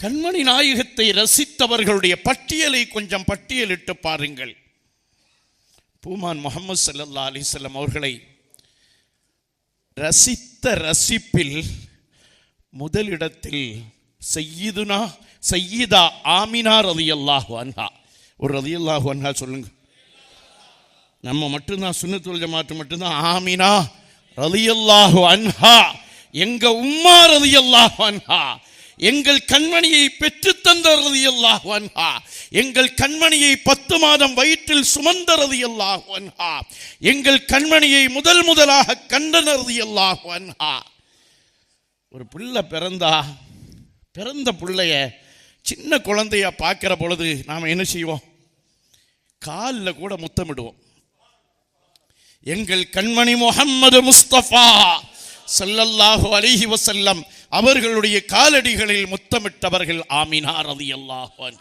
கண்மணி நாயகத்தை ரசித்தவர்களுடைய பட்டியலை கொஞ்சம் பட்டியலிட்டு பாருங்கள். பூமான் முகமது சல்லா அலிசல்லம் அவர்களை ரசித்த ரசிப்பில் முதலிடத்தில் செய்யுதுனா சையீதா ஆமினா ரலியல்லாஹு அன்ஹா. ஒரு ரதியல்லாஹு அன்ஹா சொல்லுங்க. நம்ம மட்டும்தான் சுன்னத்துல் ஜமாத்து மட்டும்தான் ஆமினா ரதியல்லாஹு அன்ஹா. எங்க உம்மா ரலியல்லாஹு அன்ஹா. எங்கள் கண்மணியை பெற்று தந்தறது எல்லா எங்கள் கண்மணியை பத்து மாதம் வயிற்றில் சுமந்தறது எல்லா எங்கள் கண்மணியை முதல் முதலாக கண்டனறது எல்லா ஒரு பிள்ளை பிறந்தா பிறந்த பிள்ளைய சின்ன குழந்தைய பார்க்கிற பொழுது நாம் என்ன செய்வோம்? காலில் கூட முத்தமிடுவோம். எங்கள் கண்மணி முகம்மது முஸ்தபா ஸல்லல்லாஹு அலைஹி செல்லம் அவர்களுடைய காலடிகளில் முத்தமிட்டவர்கள் ஆமினார் அது அன்ஹு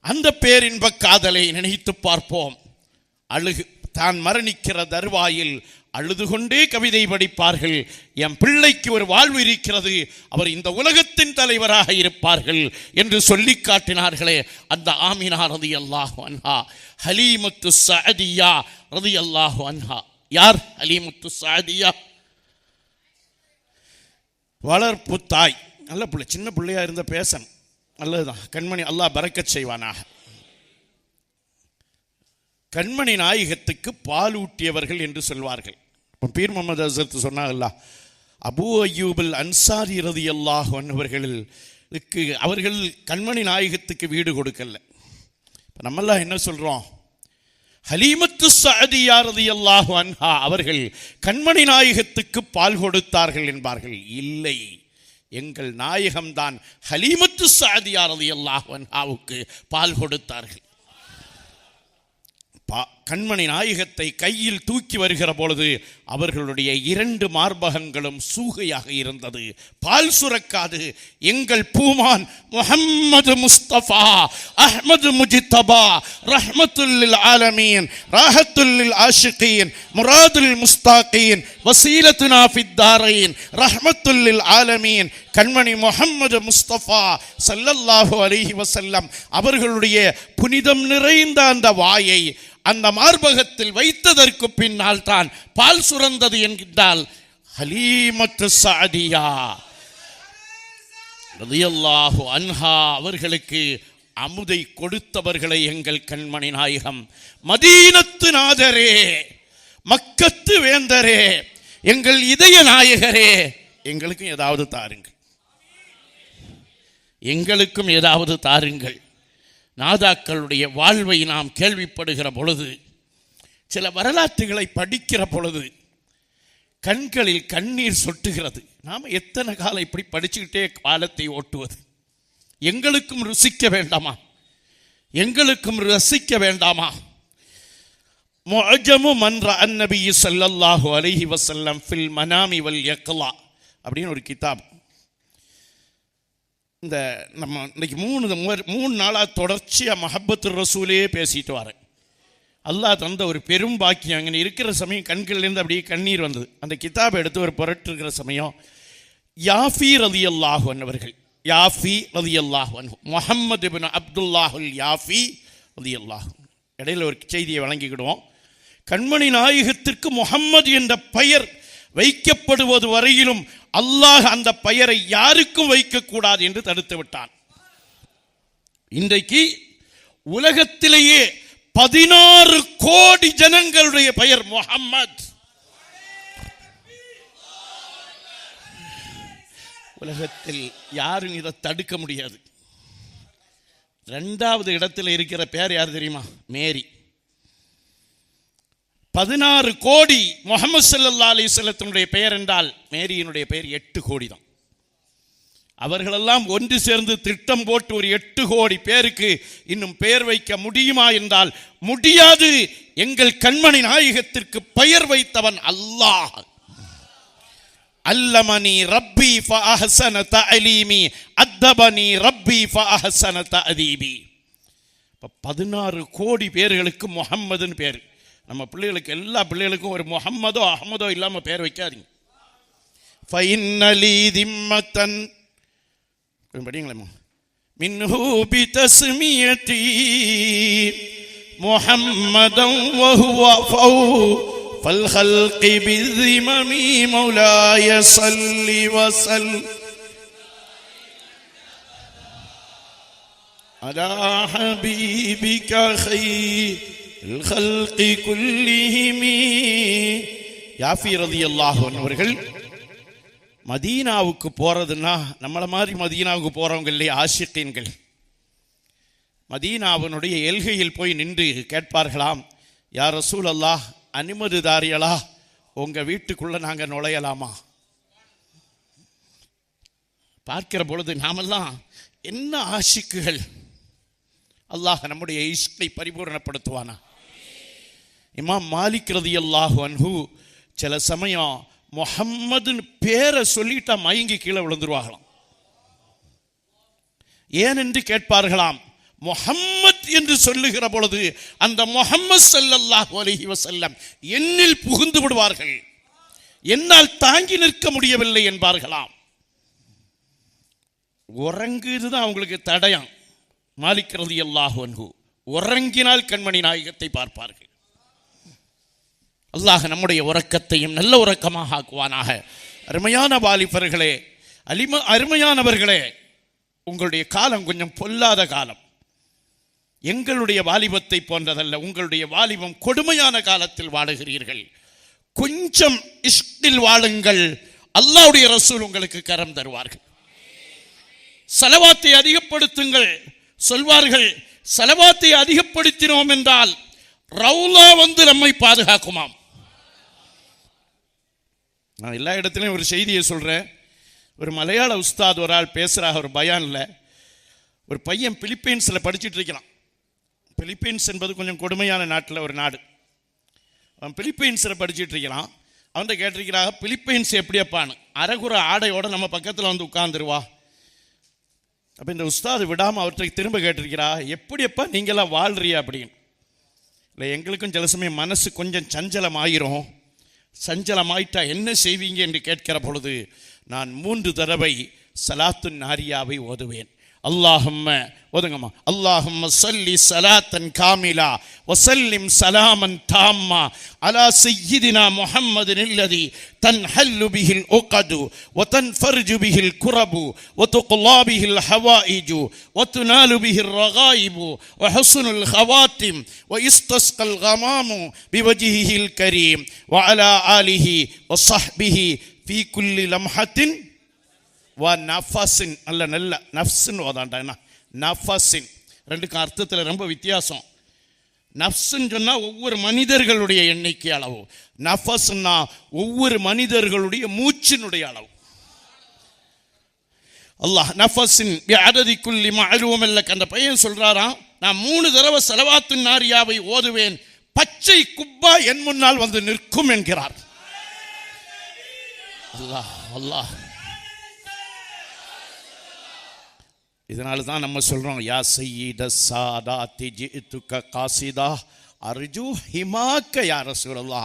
அந்த பேரின்ப காதலை நினைத்து பார்ப்போம். அழுகு தான் மரணிக்கிற தருவாயில் அழுது கொண்டே கவிதை படிப்பார்கள். என் பிள்ளைக்கு ஒரு வாழ்வு இருக்கிறது. அவர் இந்த உலகத்தின் தலைவராக இருப்பார்கள் என்று சொல்லி காட்டினார்களே. அந்த ஆமினா ரதி அல்லாஹு அன்ஹா. ஹலீமுத்து சஅதியா ரதி அல்லாஹு அன்ஹா. யார்? ஹலீமுத்து சஅதியா. வளர்ப்பு தாய். நல்ல பிள்ளை சின்ன பிள்ளையா இருந்த பேசணும். நல்லதுதான். கண்மணி அல்லாஹ் பறக்கச் செய்வானாக. கண்மணி நாயகத்துக்கு பால் ஊட்டியவர்கள் என்று சொல்வார்கள். இப்போ பீர் முகமது அசரத் சொன்னாங்கல்ல அபூ அய்யூபல் அன்சாரி ரதி அல்லாஹ் அவர்களுக்கு அவர்கள் கண்மணி நாயகத்துக்கு வீடு கொடுக்கல. இப்போ நம்மெல்லாம் என்ன சொல்கிறோம் ஹலீமத்து சாதியாரதி அல்லாஹு அன்ஹா அவர்கள் கண்மணி நாயகத்துக்கு பால் கொடுத்தார்கள் என்பார்கள். இல்லை. எங்கள் நாயகம்தான் ஹலீமத்து சாதியாரதி அல்லாஹு அன்ஹாவுக்கு பால் கொடுத்தார்கள். பா- கண்மணி நாயகத்தை கையில் தூக்கி வருகிற பொழுது அவர்களுடைய இரண்டு மார்பகங்களும் சூகையாக இருந்தது. பால் சுரக்காது. எங்கள் பூமான் முஹம்மது முஸ்தபா அஹமது முஜித்தபா ரஹமத்துல்லில் ஆலமீன் ராஹத்துல்லில் ஆஷிகீன் முராதுல் முஸ்தாகீன் வசீலத்து நாஃபித்தாரீன் ரஹமத்துல்லில் ஆலமீன் கண்மணி முஹம்மது முஸ்தபா சல்லல்லாஹு அலிஹி வசல்லம் அவர்களுடைய புனிதம் நிறைந்த அந்த வாயை அந்த மார்பகத்தில் வைத்ததற்கு பின்னால் தான் பால் சுரந்தது என்கின்றால் ஹலீமத்து சாதியா. ரதியல்லாஹு அன்ஹா அவர்களுக்கு அமுதை கொடுத்தவர்களை எங்கள் கண்மணி நாயகம். மதீனத்து நாதரே மக்கத்து வேந்தரே எங்கள் இதய நாயகரே எங்களுக்கும் ஏதாவது தாருங்கள். எங்களுக்கும் ஏதாவது தாருங்கள். நாதாக்களுடைய வாழ்வை நாம் கேள்விப்படுகிற பொழுது சில வரலாற்றுகளை படிக்கிற பொழுது கண்களில் கண்ணீர் சொட்டுகிறது. நாம் எத்தனை காலம் இப்படி படிச்சுக்கிட்டே காலத்தை ஓட்டுவது? எங்களுக்கும் ருசிக்க வேண்டாமா? எங்களுக்கும் ரசிக்க வேண்டாமா? முஅஜமு மன்ற அன்னபி சல்லல்லாஹு அலிஹி வசல்லம் ஃபில் மனாமி வல் யக்லா அப்படின்னு ஒரு கிதாப். இந்த நம்ம இன்னைக்கு மூணு மூணு நாளாக தொடர்ச்சியாக மஹபத்து ரசூலே பேசிட்டு வரேன் அல்லாஹ் தந்த ஒரு பெரும் பாக்கியம். அங்கே இருக்கிற சமயம் கண்கள்லேருந்து அப்படியே கண்ணீர் வந்தது. அந்த கிதாபை எடுத்து ஒரு புரட்டுகிற சமயம் யாஃபி ரதி அல்லாஹன் அவர்கள் யாஃபி ரதி அல்லாஹன் அன்ஹு பின் அப்துல்லாஹுல் யாஃபி ரதி அல்லாஹன் இடையில ஒரு செய்தியை வழங்கிக்கிடுவோம். கண்மணி நாயகத்திற்கு முகம்மது என்ற பெயர் வைக்கப்படுவது வரையிலும் அல்லாஹ் அந்த பெயரை யாருக்கும் வைக்கக்கூடாது என்று தடுத்து விட்டான். இன்றைக்கு உலகத்திலேயே பதினாறு கோடி ஜனங்களுடைய பெயர் முகம்மது உலகத்தில் யாரும் இதை தடுக்க முடியாது. ரெண்டாவது இடத்தில் இருக்கிற பேர் யார் தெரியுமா? மேரி. பதினாறு கோடி முகமது சல்லா அலிஸ்லத்தினுடைய பெயர் என்றால் மேரியினுடைய பெயர் எட்டு கோடி தான் அவர்களெல்லாம் ஒன்று சேர்ந்து திட்டம் போட்டு ஒரு எட்டு கோடி பேருக்கு இன்னும் பெயர் வைக்க முடியுமா என்றால் முடியாது. எங்கள் கண்மணி நாயகத்திற்கு பெயர் வைத்தவன் அல்லாஹ். அல்லமணி ரப்பி ஃபஅஹ்சன அலீமி அத்தபனி ரப்பி ஃபஅஹ்சன தஅதீபி. இப்போ பதினாறு கோடி பேர்களுக்கு முஹம்மதுன்னு பேர். நம்ம பிள்ளைகளுக்கு எல்லா பிள்ளைகளுக்கும் ஒரு முகம்மதோ அஹமதோ இல்லாமல் பேர் வைக்காதீங்க. ஃபைன்னலி திம்மத்தன் கொஞ்சம் படிங்களேம்மா منه بتسميتي محمدا وهو فوق الخلق بالذمم مولاي صل وسلم على حبيبك خير الخلق كلهم யாஃபி ரதியல்லாஹு அவர்கள் மதீனாவுக்கு போகிறதுன்னா நம்மளை மாதிரி மதீனாவுக்கு போகிறவங்க இல்லையா? ஆஷிக்கீன்கள். மதீனாவினுடைய எல்கையில் போய் நின்று கேட்பார்களாம் யார் ரசூல் அல்லாஹ் அனுமதிதாரியலா உங்கள் வீட்டுக்குள்ளே நாங்கள் நுழையலாமா? பார்க்கிற பொழுது நாமெல்லாம் என்ன ஆஷிக்குகள்? அல்லாஹ் நம்முடைய இஷ்டை பரிபூரணப்படுத்துவானா? இமாம் மாலிக்கிறது அல்லாஹ் அன்ஹு சில சமயம் முகம்மதுன்னு பேரை சொல்லிட்டா மயங்கி கீழே விழுந்துருவாங்களாம். ஏன் என்று கேட்பார்களாம். முகம்மத் என்று சொல்லுகிற பொழுது அந்த முகம்மது ஸல்லல்லாஹு அலஹி வசல்லம் என்னில் புகுந்து விடுவார்கள். என்னால் தாங்கி நிற்க முடியவில்லை என்பார்களாம். உறங்குதுதான் அவங்களுக்கு தடயம். மாலிக்கிறது ரலியல்லாஹு அன்ஹு உறங்கினால் கண்மணி நாயகத்தை பார்ப்பார்கள். அல்லாஹ் நம்முடைய உறக்கத்தையும் நல்ல உறக்கமாக ஆக்குவானாக. அருமையான வாலிபர்களே அலிம அருமையானவர்களே உங்களுடைய காலம் கொஞ்சம் பொல்லாத காலம். எங்களுடைய வாலிபத்தை போன்றதல்ல உங்களுடைய வாலிபம் கொடுமையான காலத்தில் வாழுகிறீர்கள். கொஞ்சம் இஷ்டில் வாழுங்கள் அல்லாவுடைய ரசூல் உங்களுக்கு கரம் தருவார்கள். செலவாத்தை அதிகப்படுத்துங்கள் சொல்வார்கள் செலவாத்தை அதிகப்படுத்தினோம் என்றால் ரவுலா வந்து நம்மை பாதுகாக்குமாம். நான் எல்லா இடத்துலையும் ஒரு செய்தியை சொல்கிறேன் ஒரு மலையாள உஸ்தாத் ஒரு ஆள் பேசுகிறாக ஒரு பயானில். ஒரு பையன் பிலிப்பைன்ஸில் படிச்சுட்டு இருக்கிறான். பிலிப்பைன்ஸ் என்பது கொஞ்சம் கொடுமையான நாட்டில் ஒரு நாடு. அவன் பிலிப்பைன்ஸில் படிச்சுட்டு இருக்கிறான். அவன்கிட்ட கேட்டிருக்கிறாங்க பிலிப்பைன்ஸ் எப்படியப்பான்னு. அரைகுற ஆடையோடு நம்ம பக்கத்தில் வந்து உட்காந்துருவா அப்போ இந்த உஸ்தாது விடாமல் அவர்கிட்ட திரும்ப கேட்டிருக்கிறா எப்படியப்பா நீங்களாம் வாழ்றியா அப்படின்னு. இல்லை எங்களுக்கும் சில சமயம் மனசு கொஞ்சம் சஞ்சலம் ஆயிரும் சஞ்சலமாயிட்டா என்ன செய்வீங்க என்று கேட்கிற பொழுது நான் மூன்று தடவை சலாத்து நாரியாவை ஓதுவேன். اللهم اللهم صل صلاة كاملة وسلم سلاما تاما على سيدنا محمد الذي تنحل به الأقد وتنفرج به الكرب وتقلى به الحوائج وتنال به الرغائب وحسن الخواتم ويستسقى الغمام بوجهه الكريم وعلى آله وصحبه في كل لمحة வா நஃபாசின் அல்ல நல்ல நஃப்ஸுன்னு வாதாண்டா என்ன? நஃபாசின் ரெண்டுக்கும் அர்த்தத்தில் ரொம்ப வித்தியாசம். நஃப்ஸுன்னு சொன்னால் ஒவ்வொரு மனிதர்களுடைய எண்ணிக்கை அளவு. நஃபஸ்ன்னா ஒவ்வொரு மனிதர்களுடைய மூச்சினுடைய அளவு. அல்லாஹ் நஃபஸின் அடதிக்குள்ளி மாறுவோம் இல்லை அந்த பையன் சொல்கிறாராம் நான் மூணு தடவை செலவாத்து நாரியாவை ஓதுவேன். பச்சை குப்பா என் முன்னால் வந்து நிற்கும் என்கிறார். அல்லாஹ் அல்லாஹ். இதனால தான் நம்ம சொல்கிறோம் யா சையீத சாதா திஜி துக்க காசிதா அர்ஜு ஹிமாக்க யா ரசூலல்லா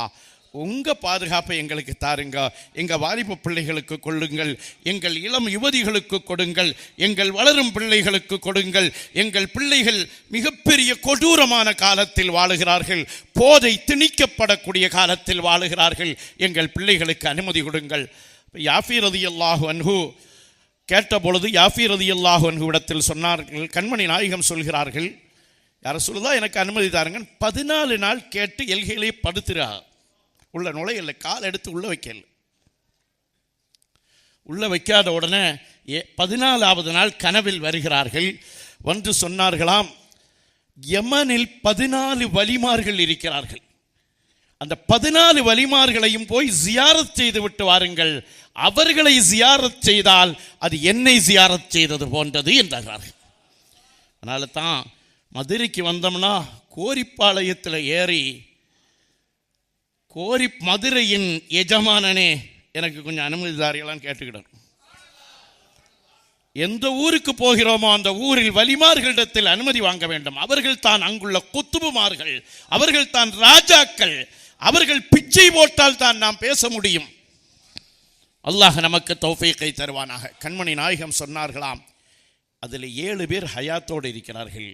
உங்கள் பாதுகாப்பை எங்களுக்கு தாருங்க. எங்கள் வாலிப பிள்ளைகளுக்கு கொள்ளுங்கள். எங்கள் இளம் யுவதிகளுக்கு கொடுங்கள். எங்கள் வளரும் பிள்ளைகளுக்கு கொடுங்கள். எங்கள் பிள்ளைகள் மிகப்பெரிய கொடூரமான காலத்தில் வாழுகிறார்கள். போதை திணிக்கப்படக்கூடிய காலத்தில் வாழுகிறார்கள். எங்கள் பிள்ளைகளுக்கு அனுமதி கொடுங்கள். யாஃபி ரதியல்லாஹு அன்ஹு கேட்ட பொழுது யாஃபி ரதியல்லாஹு அன்ஹு இடத்தில் சொன்னார்கள் கண்மணி நாயகம் சொல்கிறார்கள் யார சொல்லுதா எனக்கு அனுமதி தாருங்க. பதினாலு நாள் கேட்டு எல்கையிலே படுத்துறா. உள்ள நுழையல கால் எடுத்து உள்ள வைக்கல. உள்ள வைக்காத உடனே ஏ பதினாலாவது நாள் கனவில் வருகிறார்கள். வந்து சொன்னார்களாம் யமனில் பதினாலு வலிமார்கள் இருக்கிறார்கள். அந்த பதினாலு வலிமார்களையும் போய் ஜியாரத் செய்து விட்டு வாருங்கள். அவர்களை ஜியாரத் செய்தால் அது என்னை ஜியாரத் செய்தது போன்றது என்றார்கள். அதனால தான் மதுரைக்கு வந்தோம்னா கோரிப்பாளையத்தில் ஏறி கோரி மதுரையின் எஜமானனே எனக்கு கொஞ்சம் அனுமதி தாரியெல்லாம் கேட்டுக்கிடணும். எந்த ஊருக்கு போகிறோமோ அந்த ஊரில் வலிமார்களிடத்தில் அனுமதி வாங்க வேண்டும். அவர்கள் தான் அங்குள்ள குத்துபுமார்கள். அவர்கள் தான் ராஜாக்கள். அவர்கள் பிச்சை போட்டால் தான் நாம் பேச முடியும். அல்லாஹ் நமக்கு தௌஃபீக்கை தருவானாக. கண்மணி நாயகம் சொன்னார்களாம் அதில் ஏழு பேர் ஹயாத்தோடு இருக்கிறார்கள்.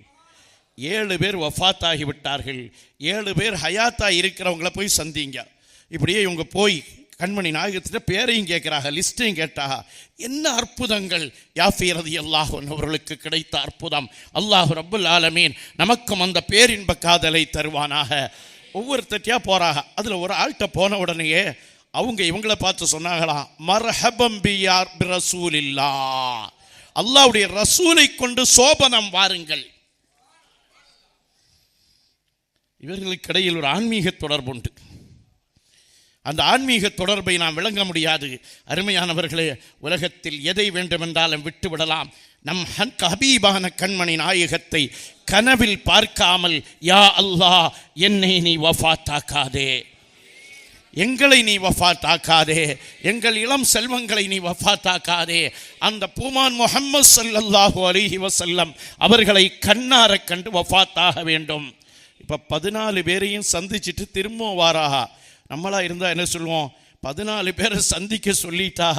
ஏழு பேர் வஃபாத்தாகி விட்டார்கள். ஏழு பேர் ஹயாத்தா இருக்கிறவங்கள போய் சந்திங்க. இப்படியே இவங்க போய் கண்மணி நாயகத்திட்ட பேரையும் கேட்குறாங்க லிஸ்ட்டையும் கேட்டாக என்ன அற்புதங்கள்? யாஃபிரதி அல்லாஹன் அவர்களுக்கு கிடைத்த அற்புதம். அல்லாஹ் ரபுல் ஆலமீன் நமக்கும் அந்த பேரின்ப காதலை தருவானாக. ஒவ்வொருத்தட்டியா போறாங்க. அதில் ஒரு ஆள்கிட்ட போன உடனேயே அவங்க இவங்கள பார்த்து சொன்னாங்களாம் மர்ஹபம் பியார் பிரசூலில்லா. அல்லாவுடைய ரசூலை கொண்டு சோபனம் வாருங்கள். இவர்களுக்கு இடையில் ஒரு ஆன்மீக தொடர்பு உண்டு அந்த ஆன்மீக தொடர்பை நாம் விளங்க முடியாது. அருமையானவர்களே உலகத்தில் எதை வேண்டுமென்றாலும் விட்டுவிடலாம். நம் ஹன் ஹபீபான கண்மணி நாயகத்தை கனவில் பார்க்காமல் யா அல்லாஹ் என்னை நீ வஃபா தாக்காதே எங்களை நீ வஃபா தாக்காதே எங்கள் இளம் செல்வங்களை நீ வஃபா தாக்காதே அந்த பூமான் முஹம்மது ஸல்லல்லாஹு அலிஹி வசல்லம் அவர்களை கண்ணார கண்டு வஃபாத்தாக வேண்டும். இப்போ பதினாலு பேரையும் சந்திச்சிட்டு திரும்பவும் வாராகா நம்மளா இருந்தால் என்ன சொல்லுவோம்? பதினாலு பேரை சந்திக்க சொல்லிட்டா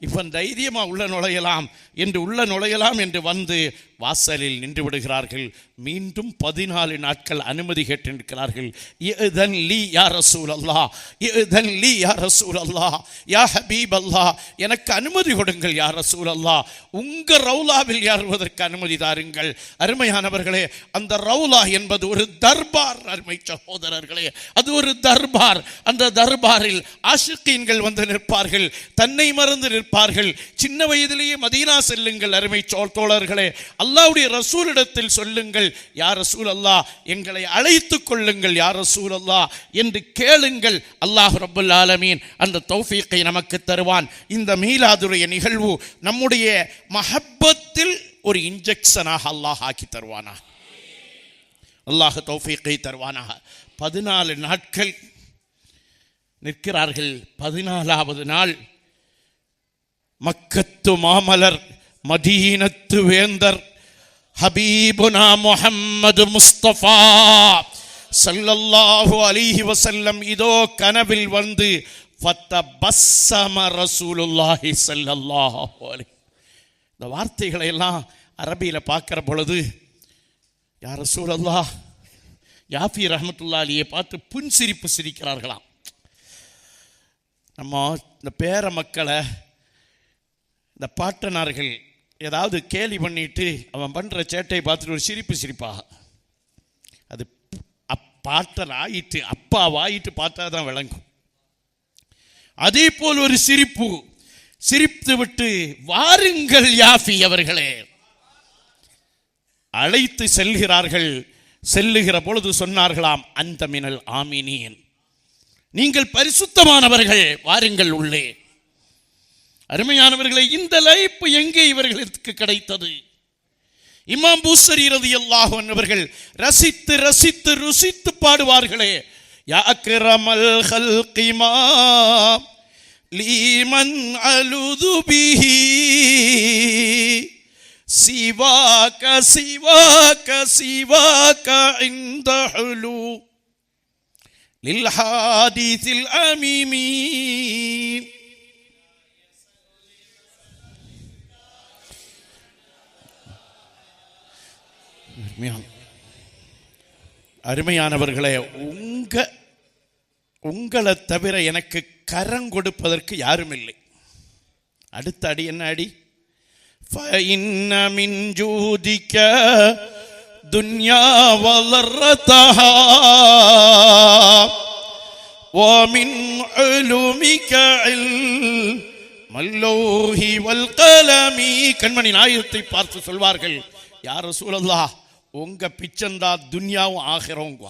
இப்போ தைரியமாக உள்ள நுழையலாம் என்று உள்ள நுழையலாம் என்று வந்து வாசலில் நின்று விடுகிறார்கள். மீண்டும் பதினாலு நாட்கள் அனுமதி கேட்டிருக்கிறார்கள். இதன் லீ யா ரசூல் அல்லா இதன் லீ யா ரசூல் அல்லா யா ஹபீப் அல்லா எனக்கு அனுமதி கொடுங்கள் யார் ரசூல் அல்லா உங்கள் ரவுலாவில் ஏறுவதற்கு அனுமதி தாருங்கள். அருமையானவர்களே அந்த ரவுலா என்பது ஒரு தர்பார் அருமை சகோதரர்களே. அது ஒரு தர்பார். அந்த தர்பாரில் ஆஷிக்கீன்கள் வந்து நிற்பார்கள் தன்னை மறந்து நிற்பார்கள். சின்ன வயதிலேயே மதீனா செல்லுங்கள் அருமை தோழர்களே. அல்லாவுடைய ரசூலிடத்தில் சொல்லுங்கள் யார் ரசூல் அல்லா எங்களை அழைத்துக் கொள்ளுங்கள் யார் ரசூல் அல்லா என்று கேளுங்கள். அல்லாஹ் ரபுல் ஆலமீன் அந்த தௌஃபீக்கை நமக்கு தருவான். இந்த மீலாதுடைய நிகழ்வு நம்முடைய மஹப்பத்தில் ஒரு இன்ஜெக்ஷனாக அல்லாஹ் ஆக்கி தருவானா அல்லாஹ் தௌஃபீக்கை தருவானாக. பதினாலு நாட்கள் நிற்கிறார்கள். பதினாலாவது நாள். மக்கத்து மாமலர் மதீனத்து வேந்தர் ஹபீபுனா முஹம்மது முஸ்தபா. சல்லல்லாஹு அலிஹி வசல்லம் இதோ கனவில் வந்து ரசூலுல்லாஹி சல்லல்லாஹு அலி இந்த வார்த்தைகளை எல்லாம் அரபியில் பார்க்குற பொழுது யார் ரசூலல்லா யாஃபி ரஹமத்துல்லா அலியை பார்த்து புன்சிரிப்பு சிரிக்கிறார்களாம். நம்ம இந்த பேர மக்களை இந்த பாட்டனார்கள் ஏதாவது கேலி பண்ணிட்டு அவன் பண்ணுற சேட்டையை பார்த்துட்டு ஒரு சிரிப்பு சிரிப்பாக. அது அப் ஆயிட்டு அப்பா வாயிட்டு பார்த்தா தான் விளங்கும். அதே போல் ஒரு சிரிப்பு சிரித்து விட்டு வாருங்கள் யாஃபி அவர்களே. அழைத்து செல்கிறார்கள் செல்லுகிற பொழுது சொன்னார்களாம் அந்த மினல் ஆமினியன் நீங்கள் பரிசுத்தமானவர்கள் வாருங்கள் உள்ளே. அருமையானவர்களே இந்த லைப்பு எங்கே இவர்களுக்கு கிடைத்தது? இமாம் பூசரி ரதி அல்லாஹன் அவர்கள் ரசித்து ரசித்து ருசித்து பாடுவார்களே. யாக்கிரமல் ஹல்கிமா லீமன் அலுது பிஹி சிவாக சிவாக சிவாக இந்த ஹுலு للحادث الأميم அருமையான- அருமையானவர்களே உங்க உங்களை தவிர எனக்கு கரம் கொடுப்பதற்கு யாரும் இல்லை அடுத்த அடி என்ன அடி فإن من جودك دنيا وضرتها ومن علومك علم اللوح والقلم கண்மணி நாயகத்தை பார்த்து சொல்வார்கள் யார் சூழல்லா உங்க பிச்சந்தா துன்யாவும் ஆகிறவங்க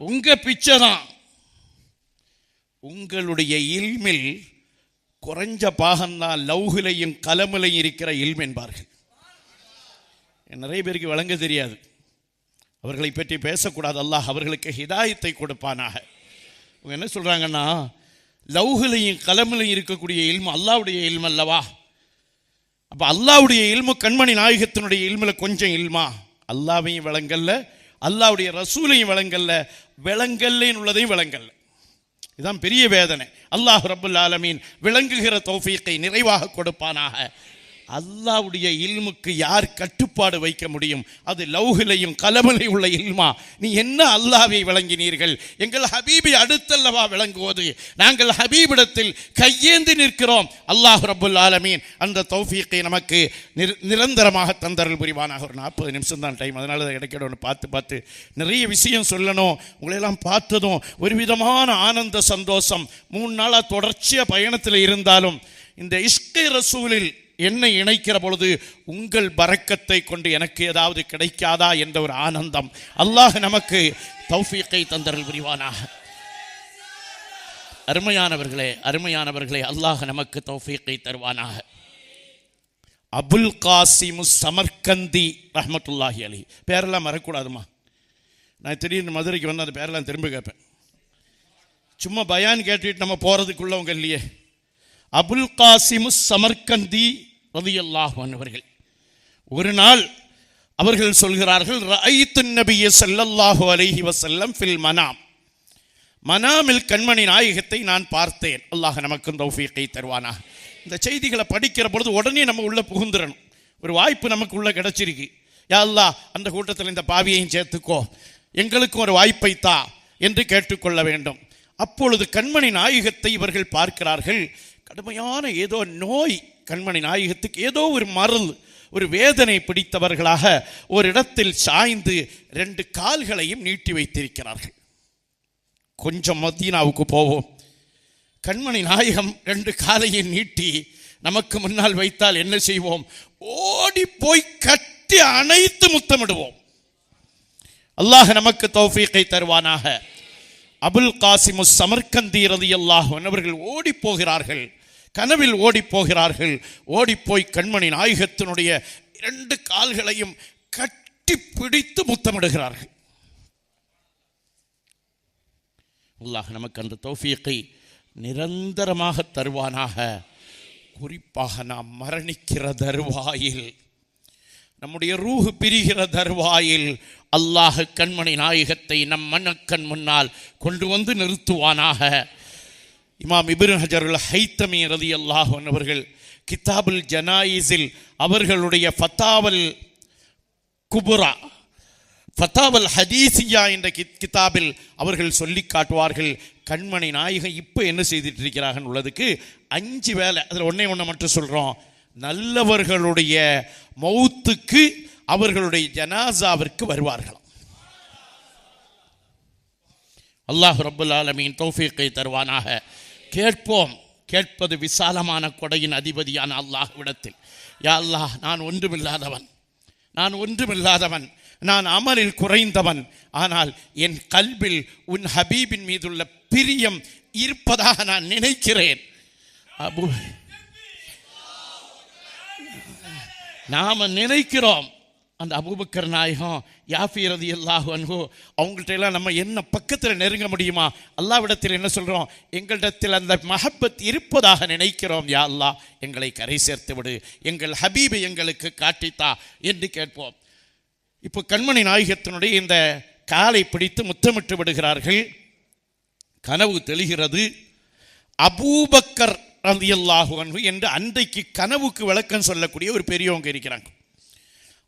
உங்க பிச்சை தான் உங்களுடைய இல்மில் குறைஞ்ச பாகம்தான் லவ்ஹிலையும் கலமிலையும் இருக்கிற இல்ம் என்பார்கள் நிறைய பேருக்கு வழங்க தெரியாது. அவர்களை பற்றி பேசக்கூடாது. அல்லாஹ் அவர்களுக்கு ஹிதாயத்தை கொடுப்பானாக. என்ன சொல்கிறாங்கன்னா லவ்ஹிலையும் கலமிலையும் இருக்கக்கூடிய இல்மு அல்லாவுடைய இல்மு அல்லவா? அப்போ அல்லாவுடைய இல்மு கண்மணி நாயகத்தினுடைய இல்மில் கொஞ்சம் இல்மா? அல்லாவையும் விளங்கல்ல அல்லாவுடைய ரசூலையும் விளங்கல்ல விளங்கல்லேன்னு உள்ளதையும் விளங்கல்ல. இதுதான் பெரிய வேதனை. அல்லாஹ் ரபுல் ஆலமீன் விளங்குகிற தௌஃபீக்கை நிறைவாக கொடுப்பானாக. அல்லாவுடைய இல்முக்கு யார் கட்டுப்பாடு வைக்க முடியும்? அது லௌகிலையும் கலமலை உள்ள இல்மா. நீ என்ன அல்லாவை விளங்கினீர்கள்? எங்கள் ஹபீபை அடுத்தல்லவா விளங்குவது. நாங்கள் ஹபீபிடத்தில் கையேந்தி நிற்கிறோம். அல்லாஹ் ரபுல் ஆலமீன். அந்த தௌஃபீக்கை நமக்கு நிரந்தரமாக தந்தரல் புரிவானாக. ஒரு நாற்பது நிமிஷம் தான் டைம் அதனால அதை இடைக்கிட பார்த்து பார்த்து நிறைய விஷயம் சொல்லணும். உங்களையெல்லாம் பார்த்ததும் ஒரு விதமான ஆனந்த சந்தோஷம். மூணு நாளாக தொடர்ச்சியாக பயணத்தில் இருந்தாலும் இந்த இஷ்கை ரசூலில் என்னை இணைக்கிற பொழுது உங்கள் பறக்கத்தை கொண்டு எனக்கு ஏதாவது கிடைக்காதா என்ற ஒரு ஆனந்தம். அல்லாஹ் நமக்கு தௌஃபீக்கை தந்தரல் புரிவானாக. அருமையானவர்களே அருமையானவர்களே அல்லாஹ் நமக்கு தௌஃபீக்கை தருவானாக. அபுல் காசிமு சமர்கந்தி ரஹமத்துல்லாஹி அலி பேரெல்லாம் மறக்கூடாதுமா நான் திடீர்னு மதுரைக்கு வந்து அந்த பேரெல்லாம் திரும்ப கேட்பேன். சும்மா பயான் கேட்டுட்டு நம்ம போகிறதுக்குள்ளவங்க இல்லையே. அபுல் காசிமு சமர்கந்தி ரதியல்லாஹன் அவர்கள் ஒரு நாள் அவர்கள் சொல்கிறார்கள் ரஐத்து நபிய செல்லல்லாஹு அலைஹி வசல்லம் ஃபில் மனாம். மனாமில் கண்மணி நாயகத்தை நான் பார்த்தேன். அல்லாஹ் நமக்கு தௌஃபியத்தை தருவானா இந்த செய்திகளை படிக்கிற பொழுது உடனே நம்ம உள்ளே புகுந்துடணும் ஒரு வாய்ப்பு நமக்கு உள்ளே கிடச்சிருக்கு. யா அல்லாஹ் அந்த கூட்டத்தில் இந்த பாவியையும் சேர்த்துக்கோ. எங்களுக்கும் ஒரு வாய்ப்பை தா என்று கேட்டுக்கொள்ள வேண்டும். அப்பொழுது கண்மணி நாயகத்தை இவர்கள் பார்க்கிறார்கள். கடுமையான ஏதோ நோய். கண்மணி நாயகத்துக்கு ஏதோ ஒரு மருள் ஒரு வேதனை பிடித்தவர்களாக ஒரு இடத்தில் சாய்ந்து ரெண்டு கால்களையும் நீட்டி வைத்திருக்கிறார்கள். கொஞ்சம் மதீனாவுக்கு போவோம். கண்மணி நாயகம் ரெண்டு காலையும் நீட்டி நமக்கு முன்னால் வைத்தால் என்ன செய்வோம்? ஓடி போய் கட்டி அணைத்து முத்தமிடுவோம். அல்லாஹ் நமக்கு தௌஃபீக்கை தருவானாக. அபுல் காசிமு சமர்கந்தி அல்லாஹ் அவர்கள் ஓடி போகிறார்கள். கனவில் ஓடி போகிறார்கள் ஓடிப்போய் கண்மணி நாயகத்தினுடைய இரண்டு கால்களையும் கட்டி பிடித்து முத்தமிடுகிறார்கள். அல்லாஹ் நமக்கு அந்த தௌஃபீக்கை நிரந்தரமாக தருவானாக. குறிப்பாக நாம் மரணிக்கிற தருவாயில் நம்முடைய ரூஹு பிரிகிற தருவாயில் அல்லாஹ் கண்மணி நாயகத்தை நம் மன்னக்கண் முன்னால் கொண்டு வந்து நிறுத்துவானாக. இமாம் இபின் ஹஜருல் ஹைத்தமி ரதி அல்லாஹ் அவர்கள் கிதாபுல் ஜனாயிஸில் அவர்களுடைய ஃபத்தாவல் குபுரா ஃபத்தாவல் ஹதீசியா என்ற கித்- கிதாபில் அவர்கள் சொல்லி காட்டுவார்கள் கண்மணி நாயகம் இப்போ என்ன செய்துட்டு இருக்கிறார்கள் உள்ளதுக்கு அஞ்சு வேலை அதில் ஒன்றே ஒன்று மட்டும் சொல்கிறோம் நல்லவர்களுடைய மௌத்துக்கு அவர்களுடைய ஜனாசாவிற்கு வருவார்களாம். அல்லாஹ் ரபுல் ஆலமீன் தௌஃபீக்கை தருவானாக. கேட்போம். கேட்பது விசாலமான கொடையின் அதிபதியான அல்லாஹ்விடத்தில். யா அல்லாஹ் நான் ஒன்றுமில்லாதவன். நான் ஒன்றுமில்லாதவன். நான் அமலில் குறைந்தவன். ஆனால் என் கல்வில் உன் ஹபீபின் மீதுள்ள பிரியம் இருப்பதாக நான் நினைக்கிறேன். அபு நாம நினைக்கிறோம். அந்த அபூபக்கர் நாயகம் யாஃபி ரதி அல்லாஹு அன்ஹு அவங்கள்ட்ட எல்லாம் நம்ம என்ன பக்கத்தில் நெருங்க முடியுமா? அல்லாவிடத்தில் என்ன சொல்கிறோம் எங்களிடத்தில் அந்த மஹப்பத் இருப்பதாக நினைக்கிறோம் யா அல்லாஹ். எங்களை கரை சேர்த்து விடு. எங்கள் ஹபீபை எங்களுக்கு காட்டித்தா என்று கேட்போம். இப்போ கண்மணி நாயகத்தினுடைய இந்த காலை பிடித்து முத்தமிட்டு விடுகிறார்கள். கனவு தெளிகிறது. அபூபக்கர் ரலியல்லாஹு அன்பு என்று அன்றைக்கு கனவுக்கு விளக்கம் சொல்லக்கூடிய ஒரு பெரியவங்க இருக்கிறாங்க.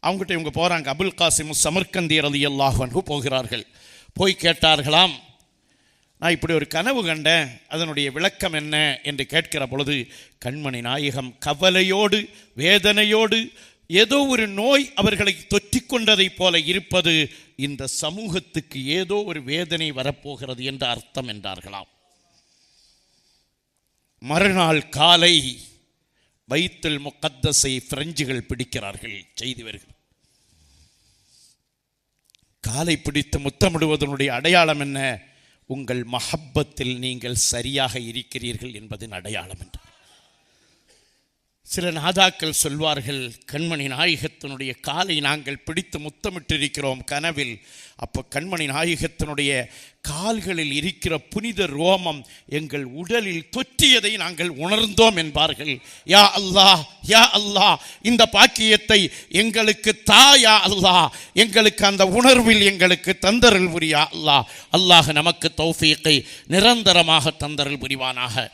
அவங்ககிட்ட இவங்க போகிறாங்க அபுல் காசிம் சமர்கந்தி அலி அன்ஹு போகிறார்கள். போய் கேட்டார்களாம் நான் இப்படி ஒரு கனவு கண்டேன். அதனுடைய விளக்கம் என்ன? என்று கேட்கிற பொழுது கண்மணி நாயகம் கவலையோடு வேதனையோடு ஏதோ ஒரு நோய் அவர்களை தொற்றி கொண்டதைப் போல இருப்பது இந்த சமூகத்துக்கு ஏதோ ஒரு வேதனை வரப்போகிறது என்ற அர்த்தம் என்றார்களாம். மறுநாள் காலை பைத்துல் முக்கத்தசை பிரெஞ்சுகள் பிடிக்கிறார்கள். செய்தி வருகிறது. காலை பிடித்து முத்தமிடுவதனுடைய அடையாளம் என்ன? உங்கள் மஹப்பத்தில் நீங்கள் சரியாக இருக்கிறீர்கள் என்பதின் அடையாளம் என்று சில நாதாக்கள் சொல்வார்கள் கண்மணி நாயகத்தினுடைய காலை நாங்கள் பிடித்து முத்தமிட்டிருக்கிறோம் கனவில். அப்போ கண்மணி நாயகத்தினுடைய கால்களில் இருக்கிற புனித ரோமம் எங்கள் உடலில் தொற்றியதை நாங்கள் உணர்ந்தோம் என்பார்கள். யா அல்லாஹ் யா அல்லாஹ் இந்த பாக்கியத்தை எங்களுக்கு தா யா அல்லாஹ். எங்களுக்கு அந்த உணர்வில் எங்களுக்கு தந்தரல் புரியா அல்லாஹ். அல்லாஹ் நமக்கு தௌஃபீக்கை நிரந்தரமாக தந்தரல் புரிவானாக.